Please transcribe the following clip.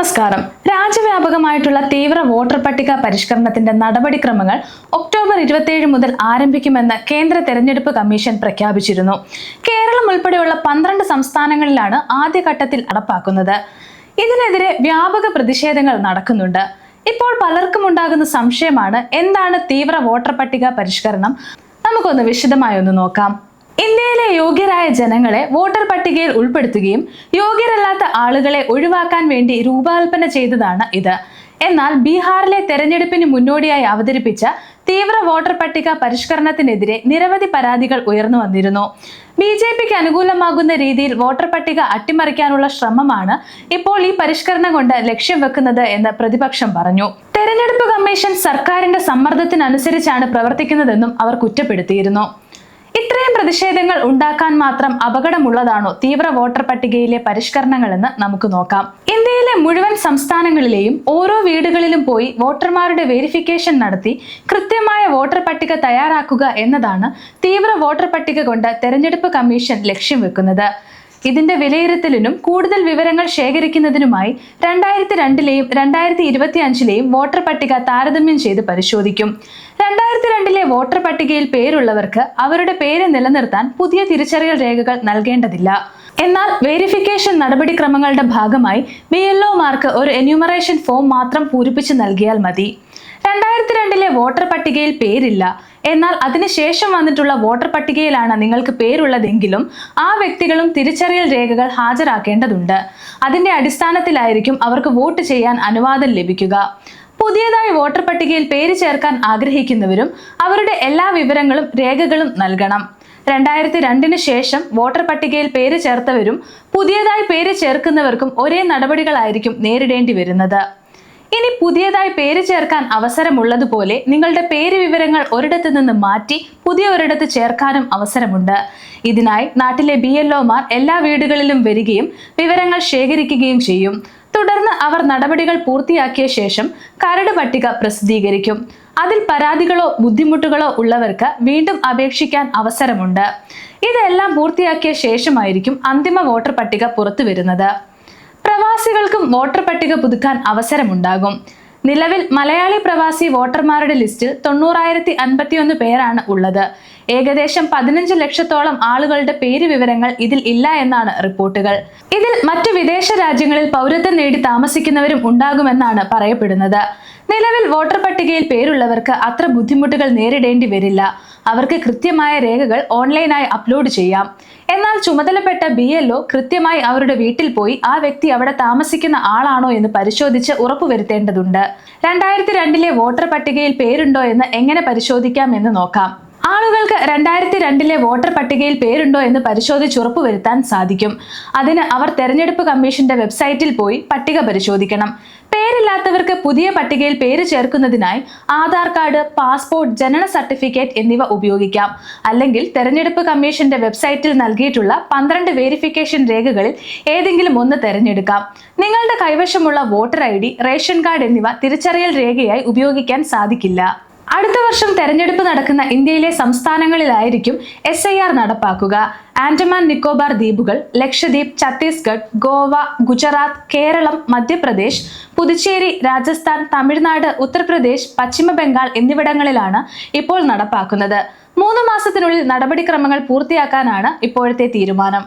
നമസ്കാരം. രാജ്യവ്യാപകമായിട്ടുള്ള തീവ്ര വോട്ടർ പട്ടിക പരിഷ്കരണത്തിന്റെ നടപടിക്രമങ്ങൾ ഒക്ടോബർ ഇരുപത്തിയേഴ് മുതൽ ആരംഭിക്കുമെന്ന് കേന്ദ്ര തെരഞ്ഞെടുപ്പ് കമ്മീഷൻ പ്രഖ്യാപിച്ചിരുന്നു. കേരളം ഉൾപ്പെടെയുള്ള പന്ത്രണ്ട് സംസ്ഥാനങ്ങളിലാണ് ആദ്യഘട്ടത്തിൽ നടപ്പാക്കുന്നത്. ഇതിനെതിരെ വ്യാപക പ്രതിഷേധങ്ങൾ നടക്കുന്നുണ്ട്. ഇപ്പോൾ പലർക്കും ഉണ്ടാകുന്ന സംശയമാണ് എന്താണ് തീവ്ര വോട്ടർ പട്ടിക പരിഷ്കരണം? നമുക്കൊന്ന് വിശദമായി ഒന്ന് നോക്കാം. യോഗ്യരായ ജനങ്ങളെ വോട്ടർ പട്ടികയിൽ ഉൾപ്പെടുത്തുകയും യോഗ്യരല്ലാത്ത ആളുകളെ ഒഴിവാക്കാൻ വേണ്ടി രൂപകൽപ്പന ചെയ്തതാണ് ഇത്. എന്നാൽ ബീഹാറിലെ തെരഞ്ഞെടുപ്പിന് മുന്നോടിയായി അവതരിപ്പിച്ച തീവ്ര വോട്ടർ പട്ടിക പരിഷ്കരണത്തിനെതിരെ നിരവധി പരാതികൾ ഉയർന്നു വന്നിരുന്നു. ബി ജെ പിക്ക് അനുകൂലമാകുന്ന രീതിയിൽ വോട്ടർ പട്ടിക അട്ടിമറിക്കാനുള്ള ശ്രമമാണ് ഇപ്പോൾ ഈ പരിഷ്കരണം കൊണ്ട് ലക്ഷ്യം വെക്കുന്നത് എന്ന് പ്രതിപക്ഷം പറഞ്ഞു. തെരഞ്ഞെടുപ്പ് കമ്മീഷൻ സർക്കാരിന്റെ സമ്മർദ്ദത്തിനനുസരിച്ചാണ് പ്രവർത്തിക്കുന്നതെന്നും അവർ കുറ്റപ്പെടുത്തിയിരുന്നു. പ്രതിഷേധങ്ങൾ ഉണ്ടാക്കാൻ മാത്രം അപകടമുള്ളതാണോ തീവ്ര വോട്ടർ പട്ടികയിലെ പരിഷ്കരണങ്ങൾ എന്ന് നമുക്ക് നോക്കാം. ഇന്ത്യയിലെ മുഴുവൻ സംസ്ഥാനങ്ങളിലെയും ഓരോ വീടുകളിലും പോയി വോട്ടർമാരുടെ വെരിഫിക്കേഷൻ നടത്തി കൃത്യമായ വോട്ടർ പട്ടിക തയ്യാറാക്കുക എന്നതാണ് തീവ്ര വോട്ടർ പട്ടിക കൊണ്ട് തെരഞ്ഞെടുപ്പ് കമ്മീഷൻ ലക്ഷ്യം വെക്കുന്നത്. ഇതിന്റെ വിലയിരുത്തലിനും കൂടുതൽ വിവരങ്ങൾ ശേഖരിക്കുന്നതിനുമായി രണ്ടായിരത്തി രണ്ടിലെയും രണ്ടായിരത്തി ഇരുപത്തി അഞ്ചിലെയും വോട്ടർ പട്ടിക താരതമ്യം ചെയ്ത് പരിശോധിക്കും. രണ്ടായിരത്തി രണ്ടിലെ വോട്ടർ പട്ടികയിൽ പേരുള്ളവർക്ക് അവരുടെ പേര് നിലനിർത്താൻ പുതിയ തിരിച്ചറിയൽ രേഖകൾ നൽകേണ്ടതില്ല. എന്നാൽ വെരിഫിക്കേഷൻ നടപടിക്രമങ്ങളുടെ ഭാഗമായി ബി എൽ ഒരു എന്യൂമറേഷൻ ഫോം മാത്രം പൂരിപ്പിച്ച് നൽകിയാൽ മതി. രണ്ടായിരത്തി രണ്ടിലെ വോട്ടർ പട്ടികയിൽ പേരില്ല. എന്നാൽ അതിനുശേഷം വന്നിട്ടുള്ള വോട്ടർ പട്ടികയിലാണ് നിങ്ങൾക്ക് പേരുള്ളതെങ്കിലും ആ വ്യക്തികളും തിരിച്ചറിയൽ രേഖകൾ ഹാജരാക്കേണ്ടതുണ്ട്. അതിന്റെ അടിസ്ഥാനത്തിലായിരിക്കും അവർക്ക് വോട്ട് ചെയ്യാൻ അനുവാദം ലഭിക്കുക. പുതിയതായി വോട്ടർ പട്ടികയിൽ പേര് ചേർക്കാൻ ആഗ്രഹിക്കുന്നവരും അവരുടെ എല്ലാ വിവരങ്ങളും രേഖകളും നൽകണം. രണ്ടായിരത്തി രണ്ടിന് ശേഷം വോട്ടർ പട്ടികയിൽ പേര് ചേർത്തവരും പുതിയതായി പേര് ചേർക്കുന്നവർക്കും ഒരേ നടപടികളായിരിക്കും നേരിടേണ്ടി വരുന്നത്. ഇനി പുതിയതായി പേര് ചേർക്കാൻ അവസരമുള്ളതുപോലെ നിങ്ങളുടെ പേര് വിവരങ്ങൾ ഒരിടത്ത് നിന്ന് മാറ്റി പുതിയ ഒരിടത്ത് ചേർക്കാനും അവസരമുണ്ട്. ഇതിനായി നാട്ടിലെ ബി എല്ലാ വീടുകളിലും വരികയും വിവരങ്ങൾ ശേഖരിക്കുകയും ചെയ്യും. തുടർന്ന് അവർ നടപടികൾ പൂർത്തിയാക്കിയ ശേഷം കരട് പട്ടിക പ്രസിദ്ധീകരിക്കും. അതിൽ പരാതികളോ ബുദ്ധിമുട്ടുകളോ ഉള്ളവർക്ക് വീണ്ടും അപേക്ഷിക്കാൻ അവസരമുണ്ട്. ഇതെല്ലാം പൂർത്തിയാക്കിയ ശേഷമായിരിക്കും അന്തിമ വോട്ടർ പട്ടിക പുറത്തു വരുന്നത്. പ്രവാസികൾക്കും വോട്ടർ പട്ടിക പുതുക്കാൻ അവസരമുണ്ടാകും. നിലവിൽ മലയാളി പ്രവാസി വോട്ടർമാരുടെ ലിസ്റ്റിൽ തൊണ്ണൂറായിരത്തി അൻപത്തിയൊന്ന് പേരാണ് ഉള്ളത്. ഏകദേശം പതിനഞ്ച് ലക്ഷത്തോളം ആളുകളുടെ പേര് വിവരങ്ങൾ ഇതിൽ ഇല്ല എന്നാണ് റിപ്പോർട്ടുകൾ. ഇതിൽ മറ്റു വിദേശ രാജ്യങ്ങളിൽ പൗരത്വം നേടി താമസിക്കുന്നവരും ഉണ്ടാകുമെന്നാണ് പറയപ്പെടുന്നത്. നിലവിൽ വോട്ടർ പട്ടികയിൽ പേരുള്ളവർക്ക് അത്ര ബുദ്ധിമുട്ടുകൾ നേരിടേണ്ടി വരില്ല. അവർക്ക് കൃത്യമായ രേഖകൾ ഓൺലൈനായി അപ്ലോഡ് ചെയ്യാം. എന്നാൽ ചുമതലപ്പെട്ട ബി കൃത്യമായി അവരുടെ വീട്ടിൽ പോയി ആ വ്യക്തി അവിടെ താമസിക്കുന്ന ആളാണോ എന്ന് പരിശോധിച്ച് ഉറപ്പുവരുത്തേണ്ടതുണ്ട്. രണ്ടായിരത്തി രണ്ടിലെ വോട്ടർ പട്ടികയിൽ പേരുണ്ടോ എന്ന് എങ്ങനെ പരിശോധിക്കാം എന്ന് നോക്കാം. ആളുകൾക്ക് രണ്ടായിരത്തി രണ്ടിലെ വോട്ടർ പട്ടികയിൽ പേരുണ്ടോ എന്ന് പരിശോധിച്ച് ഉറപ്പുവരുത്താൻ സാധിക്കും. അതിന് അവർ തെരഞ്ഞെടുപ്പ് കമ്മീഷന്റെ വെബ്സൈറ്റിൽ പോയി പട്ടിക പരിശോധിക്കണം. പേരില്ലാത്തവർക്ക് പുതിയ പട്ടികയിൽ പേര് ചേർക്കുന്നതിനായി ആധാർ കാർഡ് പാസ്പോർട്ട് ജനന സർട്ടിഫിക്കറ്റ് എന്നിവ ഉപയോഗിക്കാം. അല്ലെങ്കിൽ തെരഞ്ഞെടുപ്പ് കമ്മീഷന്റെ വെബ്സൈറ്റിൽ നൽകിയിട്ടുള്ള പന്ത്രണ്ട് വേരിഫിക്കേഷൻ രേഖകളിൽ ഏതെങ്കിലും ഒന്ന് തിരഞ്ഞെടുക്കാം. നിങ്ങളുടെ കൈവശമുള്ള വോട്ടർ ഐ റേഷൻ കാർഡ് എന്നിവ തിരിച്ചറിയൽ രേഖയായി ഉപയോഗിക്കാൻ സാധിക്കില്ല. അടുത്ത വർഷം തെരഞ്ഞെടുപ്പ് നടക്കുന്ന ഇന്ത്യയിലെ സംസ്ഥാനങ്ങളിലായിരിക്കും എസ് ഐ ആർ നടപ്പാക്കുക. ആൻഡമാൻ നിക്കോബാർ ദ്വീപുകൾ ലക്ഷദ്വീപ് ഛത്തീസ്ഗഡ് ഗോവ ഗുജറാത്ത് കേരളം മധ്യപ്രദേശ് പുതുച്ചേരി രാജസ്ഥാൻ തമിഴ്നാട് ഉത്തർപ്രദേശ് പശ്ചിമ ബംഗാൾ എന്നിവിടങ്ങളിലാണ് ഇപ്പോൾ നടപ്പാക്കുന്നത്. മൂന്ന് മാസത്തിനുള്ളിൽ നടപടിക്രമങ്ങൾ പൂർത്തിയാക്കാനാണ് ഇപ്പോഴത്തെ തീരുമാനം.